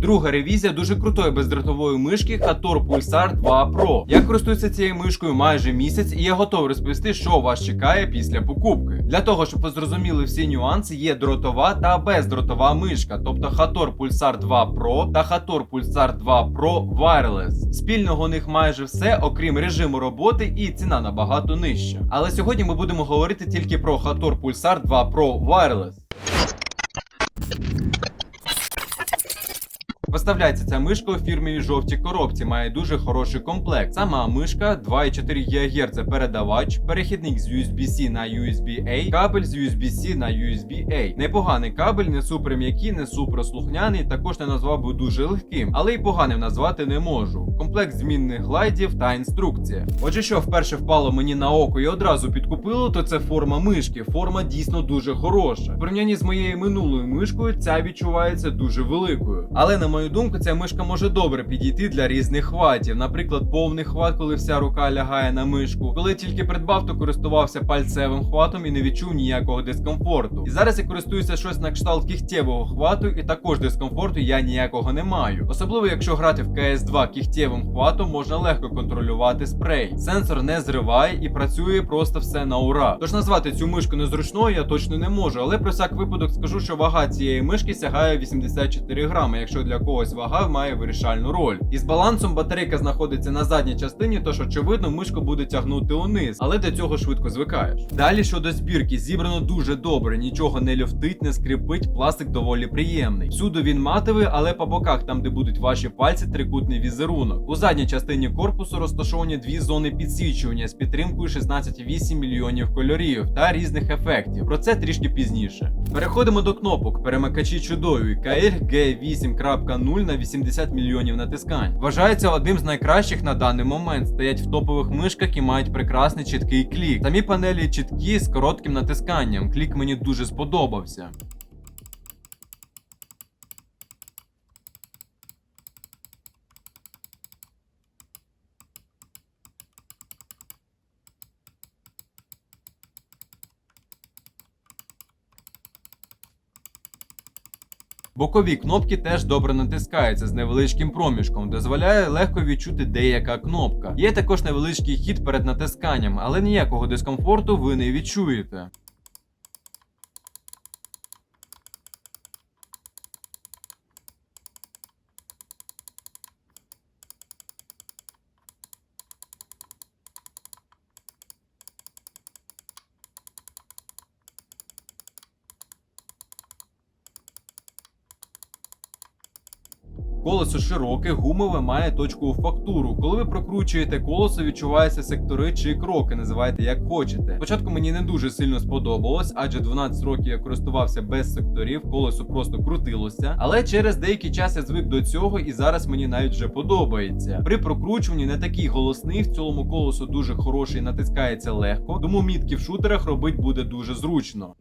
Друга ревізія дуже крутої бездротової мишки Hator Pulsar 2 Pro. Я користуюся цією мишкою майже місяць, і я готовий розповісти, що вас чекає після покупки. Для того, щоб ви зрозуміли всі нюанси, є дротова та бездротова мишка, тобто Hator Pulsar 2 Pro та Hator Pulsar 2 Pro Wireless. Спільного у них майже все, окрім режиму роботи, і ціна набагато нижча. Але сьогодні ми будемо говорити тільки про Hator Pulsar 2 Pro Wireless. Поставляється ця мишка у фірмі жовтій коробці, має дуже хороший комплект. Сама мишка 2,4 ГГц передавач, перехідник з USB-C на USB-A, кабель з USB-C на USB-A. Непоганий кабель, не супер м'який, не супер слухняний, також не назвав би дуже легким, але й поганим назвати не можу. Комплект змінних глайдів та інструкція. Отже, що вперше впало мені на око і одразу підкупило, то це форма мишки. Форма дійсно дуже хороша. В порівнянні з моєю минулою мишкою, ця відчувається дуже великою. Але на мою думку, ця мишка може добре підійти для різних хватів. Наприклад, повний хват, коли вся рука лягає на мишку. Коли тільки придбав, то користувався пальцевим хватом і не відчув ніякого дискомфорту. І зараз я користуюся щось на кшталт кігтєвого хвату, і також дискомфорту я ніякого не маю. Особливо, якщо грати в CS2 кігтєвим хватом, можна легко контролювати спрей. Сенсор не зриває і працює просто все на ура. Тож назвати цю мишку незручною я точно не можу, але про всяк випадок скажу, що вага цієї мишки сягає 84 грами, якщо для когось вага має вирішальну роль. І з балансом батарейка знаходиться на задній частині, тож очевидно, мишку буде тягнути униз, але до цього швидко звикаєш. Далі щодо збірки, зібрано дуже добре, нічого не люфтить, не скрипить, пластик доволі приємний. Всюду він матовий, але по боках, там де будуть ваші пальці, трикутний візерунок. У задній частині корпусу розташовані дві зони підсвічування з підтримкою 16,8 мільйонів кольорів та різних ефектів. Про це трішки пізніше. Переходимо до кнопок. Перемикачі чудові KLG 8.0 0 на 80 мільйонів натискань. Вважається одним з найкращих на даний момент. Стоять в топових мишках і мають прекрасний чіткий клік. Самі панелі чіткі з коротким натисканням. Клік мені дуже сподобався. Бокові кнопки теж добре натискаються з невеличким проміжком, дозволяє легко відчути деяка кнопка. Є також невеличкий хід перед натисканням, але ніякого дискомфорту ви не відчуєте. Колесо широке, гумове, має точкову фактуру. Коли ви прокручуєте колесо, відчуваються сектори чи кроки, називайте як хочете. Спочатку мені не дуже сильно сподобалось, адже 12 років я користувався без секторів, колесо просто крутилося. Але через деякий час я звик до цього, і зараз мені навіть вже подобається. При прокручуванні не такий голосний, в цілому колесо дуже хороший, натискається легко, тому мітки в шутерах робить буде дуже зручно.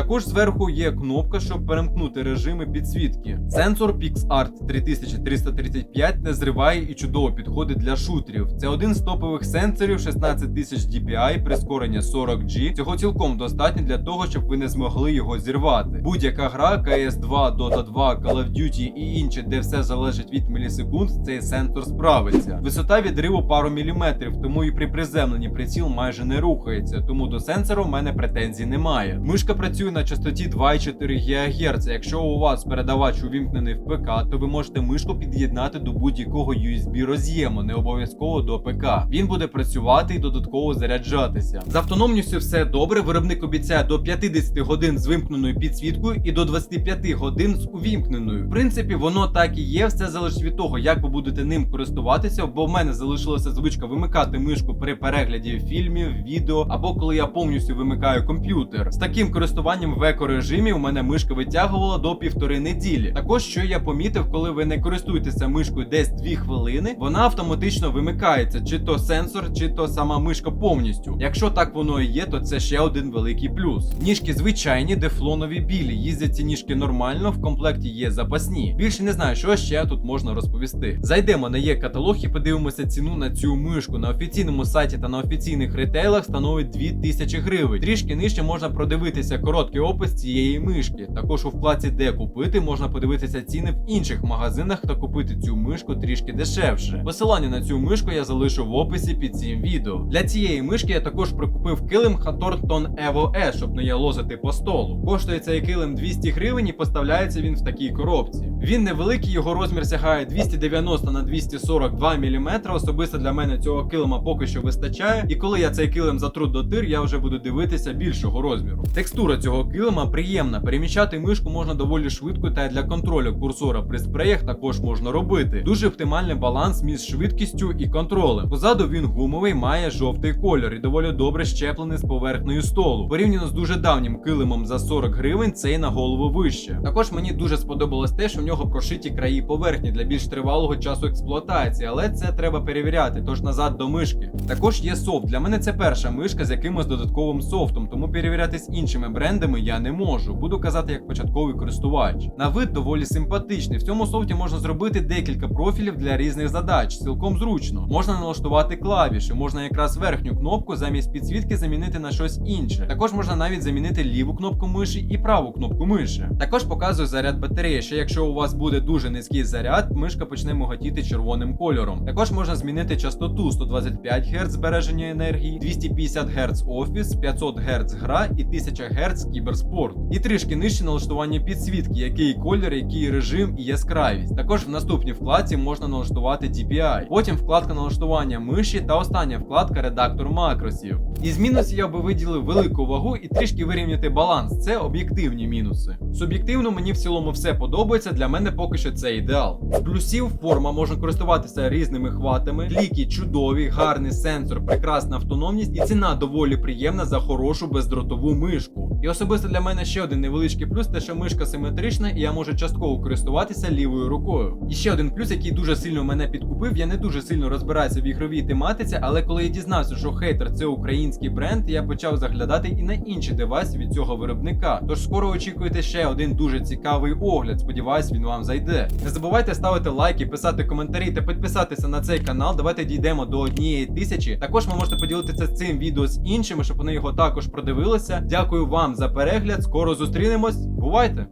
Також зверху є кнопка, щоб перемкнути режими підсвітки. Сенсор PixArt 3335 не зриває і чудово підходить для шутерів. Це один з топових сенсорів 16000 DPI, прискорення 40G. Цього цілком достатньо для того, щоб ви не змогли його зірвати. Будь-яка гра CS2, Dota 2, Call of Duty і інші, де все залежить від мілісекунд, цей сенсор справиться. Висота відриву пару міліметрів, тому і при приземленні приціл майже не рухається. Тому до сенсора в мене претензій немає. Мишка працює на частоті 2,4 ГГц. Якщо у вас передавач увімкнений в ПК, то ви можете мишку під'єднати до будь-якого USB роз'єму, не обов'язково до ПК. Він буде працювати і додатково заряджатися. З автономністю все добре. Виробник обіцяє до 50 годин з вимкненою підсвіткою і до 25 годин з увімкненою. В принципі, воно так і є. Все залежить від того, як ви будете ним користуватися, бо в мене залишилася звичка вимикати мишку при перегляді фільмів, відео або коли я повністю вимикаю комп'ютер. З таким користуванням налаштуванням в еко-режимі у мене мишка витягувала до півтори неділі. Також що я помітив, коли ви не користуєтеся мишкою десь 2 хвилини, вона автоматично вимикається, чи то сенсор, чи то сама мишка повністю. Якщо так воно і є, то це ще один великий плюс. Ніжки звичайні, дефлонові білі. Їздять ці ніжки нормально, в комплекті є запасні. Більше не знаю, що ще тут можна розповісти. Зайдемо на є каталог і подивимося ціну на цю мишку. На офіційному сайті та на офіційних ретейлах становить 2000 гривень. Трішки нижче можна продивитися короткий опис цієї мишки. Також у вкладці де купити можна подивитися ціни в інших магазинах та купити цю мишку трішки дешевше. Посилання на цю мишку я залишу в описі під цим відео. Для цієї мишки я також прикупив килим Хатортон Evo E, щоб не ялозити по столу. Коштує цей килим 200 гривень і поставляється він в такій коробці. Він невеликий, його розмір сягає 290 на 242 мм. Особисто для мене цього килима поки що вистачає. І коли я цей килим затру до тир, я вже буду дивитися більшого розміру. Текстура цього килима приємна. Переміщати мишку можна доволі швидко, та й для контролю курсора при спреях також можна робити. Дуже оптимальний баланс між швидкістю і контролем. Позаду він гумовий, має жовтий колір і доволі добре щеплений з поверхнею столу. Порівняно з дуже давнім килимом за 40 гривень, цей на голову вище. Також мені дуже сподобалось те, що в нього прошиті краї поверхні для більш тривалого часу експлуатації, але це треба перевіряти, тож назад до мишки. Також є софт. Для мене це перша мишка з якимось додатковим софтом, тому перевіряти з іншими брендами я не можу. Буду казати як початковий користувач. На вид доволі симпатичний. В цьому софті можна зробити декілька профілів для різних задач, цілком зручно. Можна налаштувати клавіші, можна якраз верхню кнопку замість підсвітки замінити на щось інше. Також можна навіть замінити ліву кнопку миші і праву кнопку миші. Також показую заряд батареї. Що якщо у вас буде дуже низький заряд, мишка почне миготіти червоним кольором. Також можна змінити частоту 125 Гц збереження енергії, 250 Гц офіс, 500 Гц гра і 1000 Гц кіберспорт. І трішки нижче налаштування підсвітки, який колір, який режим і яскравість. Також в наступній вкладці можна налаштувати DPI. Потім вкладка налаштування миші та остання вкладка редактор макросів. Із мінусів я би виділив велику вагу і трішки вирівняти баланс. Це об'єктивні мінуси. Суб'єктивно мені в цілому все подобається. Для мене поки що це ідеал. З плюсів форма можна користуватися різними хватами. Ліки чудові, гарний сенсор, прекрасна автономність і ціна доволі приємна за хорошу бездротову мишку. І особисто для мене ще один невеличкий плюс, те, що мишка симетрична, і я можу частково користуватися лівою рукою. І ще один плюс, який дуже сильно мене підкупив. Я не дуже сильно розбираюся в ігровій тематиці, але коли я дізнався, що хейтер це український бренд, я почав заглядати і на інші девайси від цього виробника. Тож скоро очікуйте ще один дуже цікавий огляд. Сподіваюсь, він вам зайде. Не забувайте ставити лайки, писати коментарі та підписатися на цей канал. Давайте дійдемо до однієї тисячі. Також ви можете поділитися цим відео з іншими, щоб вони його також продивилися. Дякую вам за перегляд. Скоро зустрінемось. Бувайте!